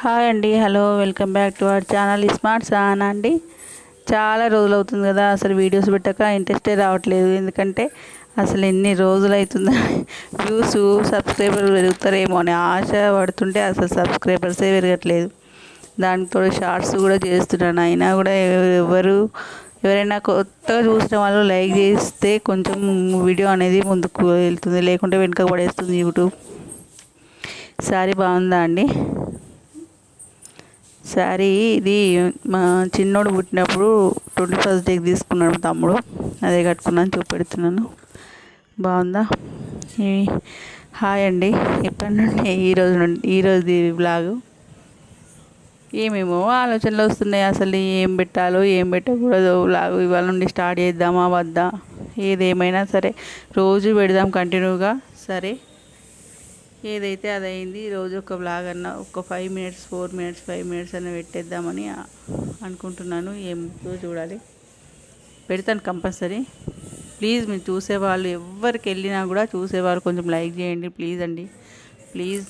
Hi అండి hello welcome back to our channel smart Sana అండి. చాలా రోజులు అవుతుంది కదా అసలు వీడియోస్ పెట్టక ఇంట్రెస్టే రావట్లేదు. ఎందుకంటే అసలు ఎన్ని రోజులు అవుతుందా వ్యూస్ సబ్స్క్రైబర్ పెరుగుతారేమో అని ఆశ పడుతుంటే అసలు సబ్స్క్రైబర్సే పెరగట్లేదు. దానితో షార్ట్స్ కూడా చేస్తున్నాను. అయినా కూడా ఎవరు ఎవరైనా కొత్తగా చూసిన వాళ్ళు లైక్ చేస్తే కొంచెం వీడియో అనేది ముందుకు వెళ్తుంది. లేకుంటే వెనుక పడేస్తుంది యూట్యూబ్. సారీ బాగుందా అండి? శారీ ఇది మా చిన్నోడు పుట్టినప్పుడు ట్వంటీ ఫస్ట్ డేకి తీసుకున్నాడు తమ్ముడు. అదే కట్టుకున్నాను చూపెడుతున్నాను. బాగుందా? హాయ్ అండి. ఎప్పటి నుండి ఈరోజు నుండి ఈరోజు బ్లాగు ఏమేమో ఆలోచనలు వస్తున్నాయి. అసలు ఏం పెట్టాలో ఏం పెట్టకూడదు లాగు ఇవాళ నుండి స్టార్ట్ చేద్దామా వద్దా? ఏదేమైనా సరే రోజు పెడదాం కంటిన్యూగా సరే. ఏదైతే అదైంది రోజు ఒక బ్లాగ్ అన్న ఒక five minutes four minutes five minutes అన్న పెట్టేద్దామని అనుకుంటున్నాను. ఏమో చూడాలి. పెడతాను కంపల్సరీ. ప్లీజ్ మీరు చూసేవాళ్ళు ఎవరికి వెళ్ళినా కూడా చూసేవాళ్ళు కొంచెం లైక్ చేయండి ప్లీజ్ అండి. ప్లీజ్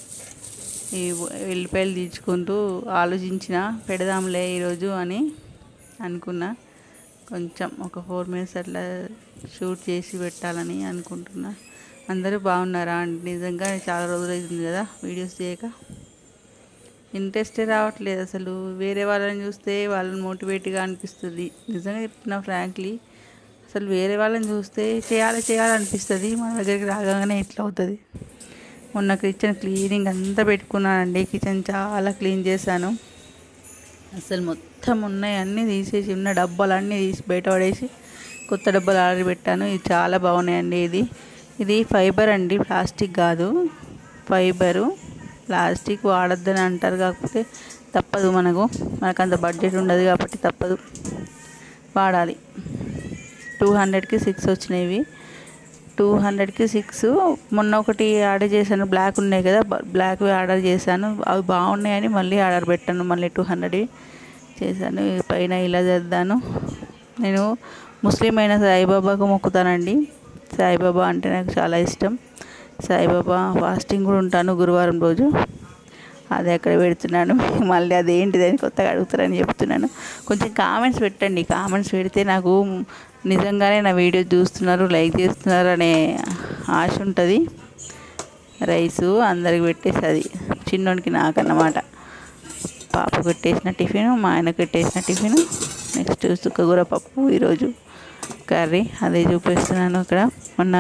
ఈ ఎల్లిపాయలు తీర్చుకుంటూ ఆలోచించిన పెడదాంలే ఈరోజు అని అనుకున్నా. కొంచెం ఒక ఫోర్ మినిట్స్ అట్లా షూట్ చేసి పెట్టాలని అనుకుంటున్నా. అందరూ బాగున్నారా? అండి నిజంగా చాలా రోజులు అవుతుంది కదా వీడియోస్ చేయక ఇంట్రెస్టే రావట్లేదు అసలు. వేరే వాళ్ళని చూస్తే వాళ్ళని మోటివేట్గా అనిపిస్తుంది. నిజంగా చెప్తున్నా ఫ్రాంక్లీ అసలు వేరే వాళ్ళని చూస్తే చేయాలి చేయాలనిపిస్తుంది మన దగ్గరికి రాగానే ఎట్లా అవుతుంది? మొన్న కిచెన్ క్లీనింగ్ అంతా పెట్టుకున్నానండి. కిచెన్ చాలా క్లీన్ చేశాను. అసలు మొత్తం ఉన్నాయి అన్నీ తీసేసి ఉన్న డబ్బాలన్నీ తీసి బయట పడేసి కొత్త డబ్బాలు ఆర్డర్ పెట్టాను. ఇది చాలా బాగున్నాయండి ఇది. ఇది ఫైబర్ అండి ప్లాస్టిక్ కాదు. ఫైబరు ప్లాస్టిక్ వాడొద్దని అంటారు కాకపోతే తప్పదు మనకు. మనకు అంత బడ్జెట్ ఉండదు కాబట్టి తప్పదు. వాడాలి. టూ హండ్రెడ్కి సిక్స్ వచ్చినాయి టూ హండ్రెడ్కి సిక్స్. మొన్న ఒకటి ఆర్డర్ చేశాను బ్లాక్ ఉన్నాయి కదా బ్లాక్ ఆర్డర్ చేశాను. అవి బాగున్నాయని మళ్ళీ ఆర్డర్ పెట్టాను మళ్ళీ టూ హండ్రెడ్ చేశాను. పైన ఇలా చేద్దాను. నేను ముస్లిం అయిన సాయిబాబాకు మొక్కుతానండి. సాయిబాబా అంటే నాకు చాలా ఇష్టం. సాయిబాబా ఫాస్టింగ్ కూడా ఉంటాను గురువారం రోజు. అది అక్కడ పెడుతున్నాను. మళ్ళీ అదేంటిదని కొత్తగా అడుగుతారని చెప్తున్నాను. కొంచెం కామెంట్స్ పెట్టండి. కామెంట్స్ పెడితే నాకు నిజంగానే నా వీడియో చూస్తున్నారు లైక్ చేస్తున్నారు అనే ఆశ ఉంటుంది. రైసు అందరికి పెట్టేసి అది చిన్నోడికి నాకన్నమాట. పాప పెట్టేసిన టిఫిన్ మా ఆయన పెట్టేసిన టిఫిన్ నెక్స్ట్ సుక్కగూర పప్పు ఈరోజు. కర్రీ అదే చూపిస్తున్నాను ఇక్కడ. మొన్న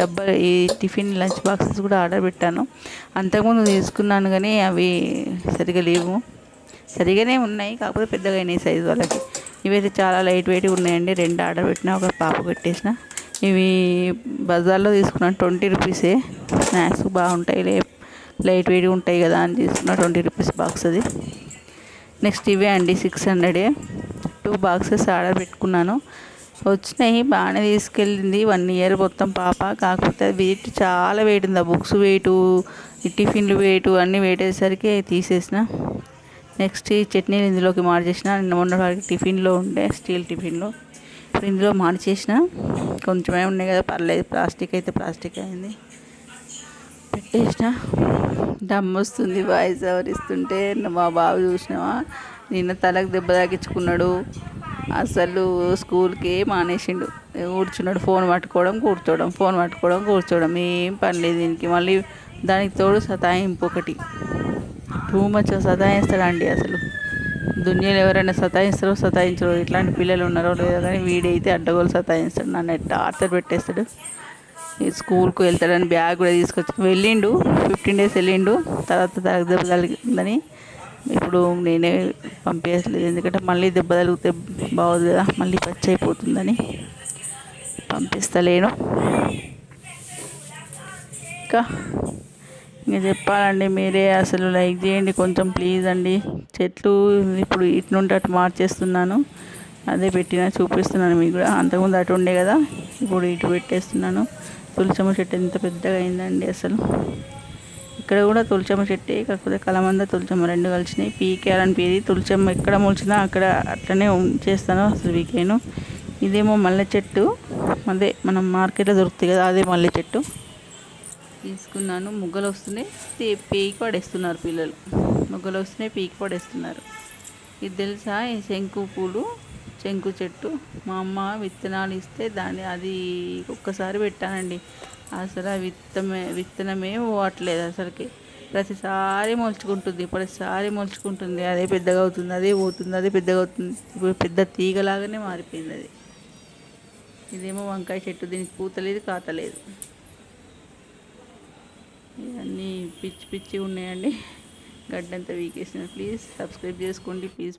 డబ్బా ఈ టిఫిన్ లంచ్ బాక్సెస్ కూడా ఆర్డర్ పెట్టాను. అంతకుముందు తీసుకున్నాను కానీ అవి సరిగా లేవు. సరిగానే ఉన్నాయి కాకపోతే పెద్దగా అయినాయి సైజు వాళ్ళకి. ఇవైతే చాలా లైట్ వెయిట్గా ఉన్నాయండి. రెండు ఆర్డర్ పెట్టిన ఒక పాప పెట్టేసిన. ఇవి బజార్లో తీసుకున్నాను ట్వంటీ రూపీసే స్నాక్స్ బాగుంటాయి లే లైట్ వెయిట్ ఉంటాయి కదా అని తీసుకున్న ట్వంటీ రూపీస్ బాక్స్ అది. నెక్స్ట్ ఇవే అండి సిక్స్ హండ్రెడే టూ బాక్సెస్ ఆర్డర్ పెట్టుకున్నాను. వచ్చినాయి. బాగానే తీసుకెళ్ళింది. వన్ ఇయర్ మొత్తం పాప. కాకపోతే వెయిట్ చాలా వెయిట్ ఉంది. ఆ బుక్స్ వెయిట్ టిఫిన్లు వెయిట్ అన్నీ వెయిట్ అయ్యేసరికి తీసేసిన. నెక్స్ట్ ఈ చట్నీలు ఇందులోకి మార్చేసిన. నిన్న మొన్న వారికి టిఫిన్లో ఉండే స్టీల్ టిఫిన్లో. ఇప్పుడు ఇందులో మార్చేసిన. కొంచెమే ఉన్నాయి కదా. పర్లేదు. ప్లాస్టిక్ అయితే ప్లాస్టిక్ అయింది. పెట్టేసిన. దమ్ వస్తుంది. వాయిస్ ఎవరిస్తుంటే మా బాబు చూసినావా? నిన్న తలకు దెబ్బ తాకించుకున్నాడు అసలు స్కూల్కి మానేసిండు. కూర్చున్నాడు ఫోన్ పట్టుకోవడం కూర్చోవడం ఫోన్ పట్టుకోవడం కూర్చోవడం. ఏం పని లేదు దీనికి. మళ్ళీ దానికి తోడు సతాయింపు ఒకటి. టూ మచ్ సతాయిస్తాడండి అసలు. దునియాలో ఎవరైనా సతాయిస్తారో సతాయించరు ఇట్లాంటి పిల్లలు ఉన్నారో లేదో కానీ వీడైతే అడ్డగోలు సతాయిస్తాడు. నన్ను ఎట్లా పెట్టేస్తాడు. స్కూల్కి వెళ్తాడని బ్యాగ్ కూడా తీసుకొచ్చి వెళ్ళిండు. ఫిఫ్టీన్ డేస్ వెళ్ళిండు. తర్వాత దెబ్బ ఇప్పుడు నేనే పంపించలేదు ఎందుకంటే మళ్ళీ దెబ్బ తగిలితే బాగోదు కదా. మళ్ళీ పచ్చి అయిపోతుందని పంపిస్తలేను. ఇంకా ఇంకా చెప్పాలండి మీరే అసలు లైక్ చేయండి. కొంచెం ప్లీజ్ అండి. చెట్లు ఇప్పుడు ఇటు నుండి అటు మార్చేస్తున్నాను. అదే పెట్టిన చూపిస్తున్నాను మీకు కూడా. అంతకుముందు అటు ఉండే కదా. ఇప్పుడు ఇటు పెట్టేస్తున్నాను. తులసమ్మ చెట్టు ఎంత పెద్దగా అయిందండి అసలు. ఇక్కడ కూడా తులచమ్మ చెట్టే కాకపోతే కలమంద తులచమ్మ రెండు కలిసినాయి. పీకేయాలనిపించేది తులచమ్మ ఎక్కడ మొలిచినా అక్కడ అట్లనే చేస్తాను అసలు వీకేను ఇదేమో మల్లె చెట్టు. అదే మనం మార్కెట్లో దొరుకుతాయి కదా అదే మల్లె చెట్టు. తీసుకున్నాను. ముగ్గలు వస్తున్నాయి. పీకి పడేస్తున్నారు పిల్లలు. ముగ్గలు వస్తున్నాయి పీకి పడేస్తున్నారు. ఇది తెలుసా? ఈ శంకు పూలు. శంకు చెట్టు మా అమ్మ విత్తనాలు ఇస్తే దాన్ని అది ఒక్కసారి పెట్టానండి. అసలు ఆ విత్తమే విత్తనమే పోవట్లేదు అసలుకి. ప్రతిసారి మొలుచుకుంటుంది ప్రతిసారి మొలుచుకుంటుంది. అదే పెద్దగా అవుతుంది అదే పోతుంది అదే పెద్దగా అవుతుంది. ఇప్పుడు పెద్ద తీగలాగానే మారిపోయింది అది. ఇదేమో వంకాయ చెట్టు దీనికి పూతలేదు కాతలేదు. ఇవన్నీ పిచ్చి పిచ్చి ఉన్నాయండి. గడ్డంతా వీకేసిన. ప్లీజ్ సబ్స్క్రైబ్ చేసుకోండి ప్లీజ్.